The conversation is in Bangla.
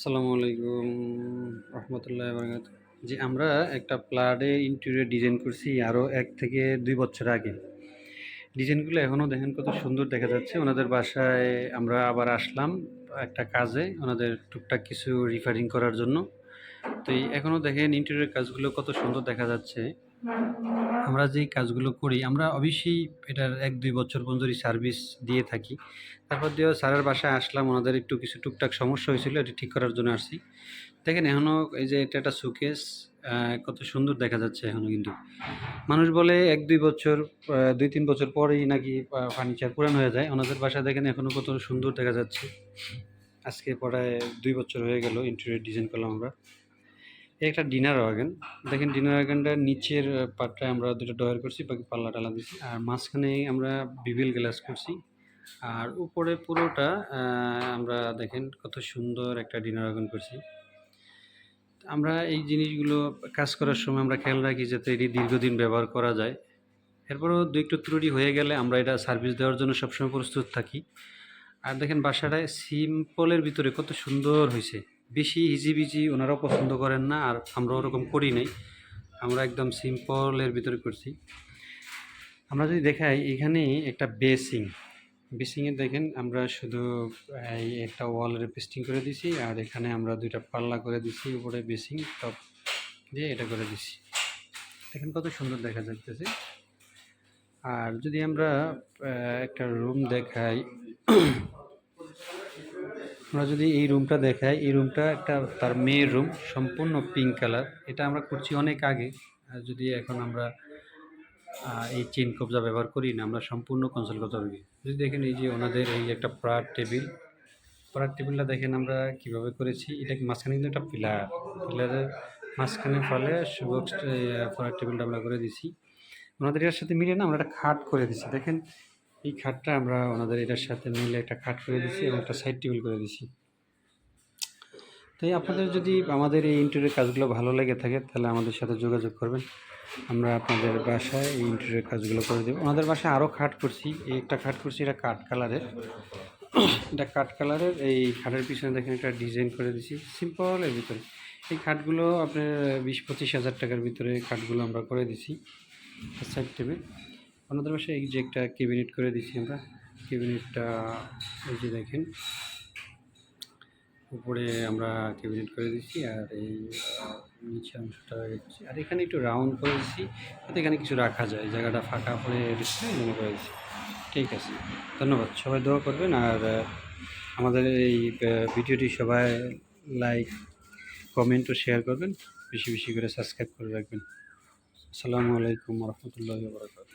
আসসালামু আলাইকুম রহমতুল্লাহ বরকাত। জি, আমরা একটা প্লাডে ইন্টেরিয়র ডিজাইন করছি আরও এক থেকে দুই বছর আগে। ডিজাইনগুলো এখনও দেখেন কত সুন্দর দেখা যাচ্ছে। ওনাদের বাসায় আমরা আবার আসলাম একটা কাজে, ওনাদের টুকটাক কিছু রিফারিং করার জন্য। তো এখনও দেখেন ইন্টেরিয়র কাজগুলো কত সুন্দর দেখা যাচ্ছে। আমরা যেই কাজগুলো করি, আমরা অবশ্যই এটার এক, দুই বছর পর্যন্তই সার্ভিস দিয়ে থাকি। তারপর দিয়ে স্যারের বাসায় আসলাম, ওনাদের একটু কিছু টুকটাক সমস্যা হয়েছিল, এটি ঠিক করার জন্য আসছি। দেখেন এখনও এই যে এটা একটা সুকেস কত সুন্দর দেখা যাচ্ছে এখনও কিন্তু। মানুষ বলে এক, দুই বছর দুই, তিন বছর পরেই নাকি ফার্নিচার পুরান হয়ে যায়। ওনাদের বাসায় দেখেন এখনও কত সুন্দর দেখা যাচ্ছে। আজকে প্রায় দুই বছর হয়ে গেল ইন্টেরিয়র ডিজাইন করলাম আমরা। একটা ডিনার ওয়াগন দেখেন ডিনার ওয়াগনটার নিচের পাটটায় আমরা দুটো ডয়ার করছি, বাকি পাল্লা টালা দিছি আর মাঝখানে আমরা বিবিল গ্লাস করছি। আর উপরে পুরোটা আমরা দেখেন কত সুন্দর একটা ডিনার ওয়াগন করছি। আমরা এই জিনিসগুলো কাজ করার সময় আমরা খেয়াল রাখি যাতে এটি দীর্ঘদিন ব্যবহার করা যায়। এরপরেও দু একটু ত্রুটি হয়ে গেলে আমরা এটা সার্ভিস দেওয়ার জন্য সবসময় প্রস্তুত থাকি। আর দেখেন বাসাটায় সিম্পলের ভিতরে কত সুন্দর হয়েছে। বেশি হিজিবিজি ওনারাও পছন্দ করেন না আর আমরা ওরকম করি নাই। আমরা একদম সিম্পলের ভিতরে করছি। আমরা যদি দেখাই, এখানে একটা বেসিং বেসিংয়ে দেখেন, আমরা শুধু, এই একটা ওয়ালের পেস্টিং করে দিছি আর এখানে আমরা দুইটা পাল্লা করে দিছি উপরে বেসিং টপ দিয়ে এটা করে দিছি। দেখেন কত সুন্দর দেখা যাচ্ছে আর যদি আমরা একটা রুম দেখাই আমরা যদি এই রুমটা দেখাই, এই রুমটা একটা তার মেয়ের রুম সম্পূর্ণ পিঙ্ক কালার এটা আমরা করছি অনেক আগে। আর যদি এখন আমরা এই চেন কবজা ব্যবহার করি না, আমরা সম্পূর্ণ কনসোল করতে পারবি যদি দেখেন এই যে ওনাদের এই একটা প্রার টেবিল প্রার টেবিলটা দেখেন আমরা কীভাবে করেছি। এটা মাঝখানে কিন্তু একটা পিলার পিলারের মাঝখানে ফলে সুবক্স প্রার টেবিলটা আমরা করে দিছি। ওনাদের সাথে মিলে না, আমরা একটা খাট করে দিছি। দেখেন এই খাটটা আমরা ওনাদের এটার সাথে মিলে একটা খাট করে দিছি এবং একটা সাইড টেবিল করে দিছি। তাই আপনাদের যদি আমাদের এই ইন্টেরিয়র কাজগুলো ভালো লেগে থাকে, তাহলে আমাদের সাথে যোগাযোগ করবেন। আমরা আপনাদের বাসায় এই ইন্টেরিয়র কাজগুলো করে দেবো। ওনাদের বাসায় আরও খাট করছি। এই একটা খাট করছি, এটা কাঠ কালারের। এটা কাঠ কালারের। এই খাটের পিছনে দেখেন একটা ডিজাইন করে দিছি। সিম্পলের ভিতরে। এই খাটগুলো আপনার বিশ পঁচিশ হাজার টাকার ভিতরে খাটগুলো আমরা করে দিছি। সাইড টেবিল ওনাদের বাসায় এই যে একটা ক্যাবিনেট করে দিছি আমরা। ক্যাবিনেটটা এই যে দেখেন, উপরে আমরা ক্যাবিনেট করে দিচ্ছি আর এই নিচে অংশটা রেখেছি আর এখানে একটু রাউন্ড করে দিচ্ছি যাতে এখানে কিছু রাখা যায়। জায়গাটা ফাঁকা করে রেখেছি মনে করে দিচ্ছি ঠিক আছে, ধন্যবাদ। সবাই দোয়া করবেন আর আমাদের এই ভিডিওটি সবাই লাইক কমেন্ট ও শেয়ার করবেন। বেশি বেশি করে সাবস্ক্রাইব করে রাখবেন। আসসালামু আলাইকুম রহমতুল্লাহ বরকাত